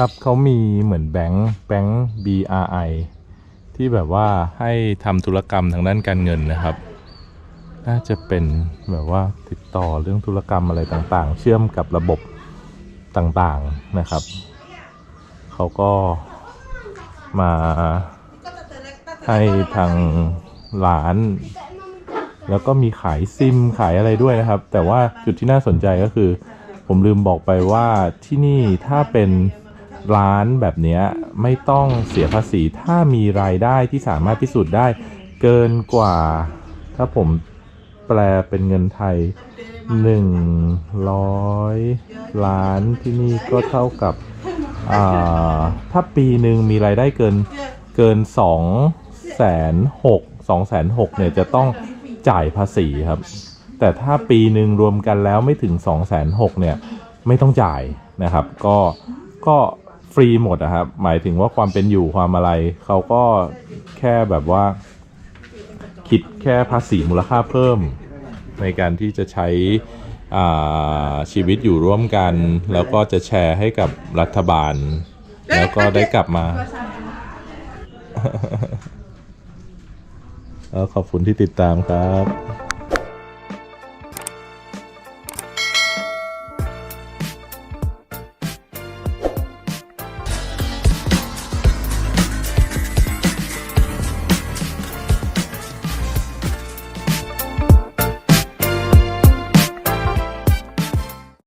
ครับเขามีเหมือนแบงค์แบงค์ BRI ที่แบบว่าให้ทำธุรกรรมทางด้านการเงินนะครับ น่าจะเป็นแบบว่าติดต่อเรื่องธุรกรรมอะไรต่างๆ เชื่อมกับระบบต่างๆนะครับ เขาก็มาให้ทางร้าน แล้วก็มีขายซิมขายอะไรด้วยนะครับ แต่ว่าจุดที่น่าสนใจก็คือ ผมลืมบอกไปว่าที่นี่ถ้าเป็น ร้านแบบนี้ไม่ต้องเสียภาษีถ้ามีรายได้ที่สามารถพิสูจน์ได้เกินกว่า ถ้าผมแปลเป็นเงินไทยหนึ่งร้อยล้านที่นี่ก็เท่ากับถ้าปีหนึ่งมีรายได้เกินเกินสองแสนหกสองแสนหกเนี่ยจะต้องจ่ายภาษีครับ แต่ถ้าปีหนึ่งรวมกันแล้วไม่ถึง2องแสนหกเนี่ยไม่ต้องจ่ายนะครับ ก็ก็ ฟรีหมดนะครับหมายถึงว่าความเป็นอยู่ความอะไร เขาก็แค่แบบว่า คิดแค่ภาษีมูลค่าเพิ่ม ในการที่จะใช้อ่าชีวิตอยู่ร่วมกัน แล้วก็จะแชร์ให้กับรัฐบาล แล้วก็ได้กลับมาแล้วขอบคุณที่ติดตามครับ